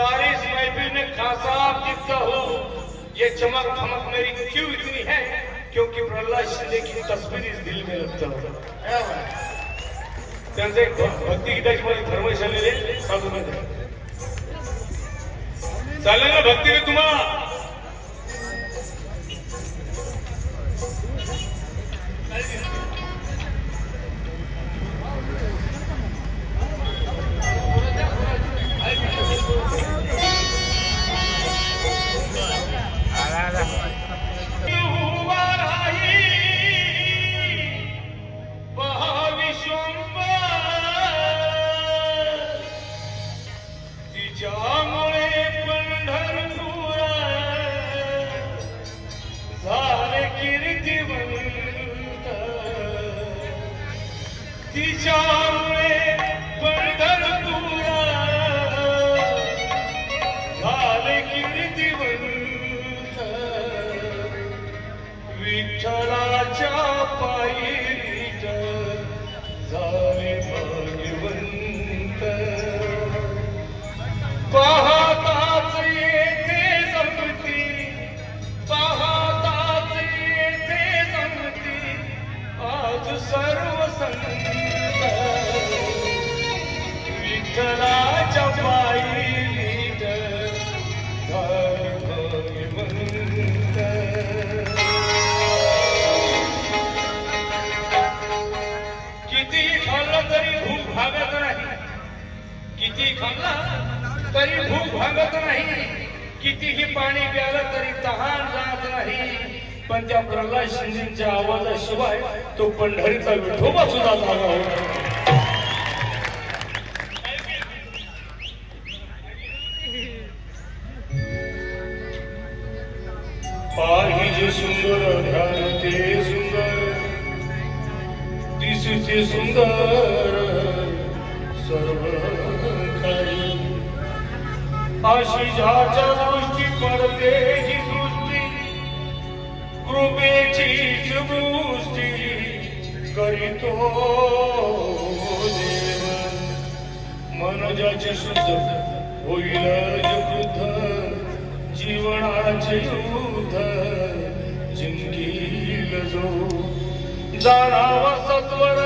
सारी इस में खासा दिखता हो। ये चमक धमक मेरी क्यों इतनी है? क्योंकि प्रहलाद शिंदे की तस्वीर इस दिल में रखता हूँ। त्यांचे एक भक्ती गीताची मध्ये फरमाईश आलेले साधू मध्ये चालेल ना, भक्ती तुम्हाला हुआ विठ्ठलाच्या पायरीत झाले भाग्यवंत. भागत नाही. कितीही पाणी प्यालं तरी तहान राहत नाही. पण त्या प्रल्हाद शिंदेच्या आवाजाशिवाय तो पंढरीचा विठोबा सुद्धा झाला होता पाहिजे सुंदर ध्यान ते सुंदर दिसते सुंदर सर्व अशी झाच्या दृष्टी पडते ही सृष्टी. कृपेची दृष्टी करीतो देव. शुद्ध होईल वृद्ध जीवनाचे युद्ध जिंकील जो. जाणावा सत्वर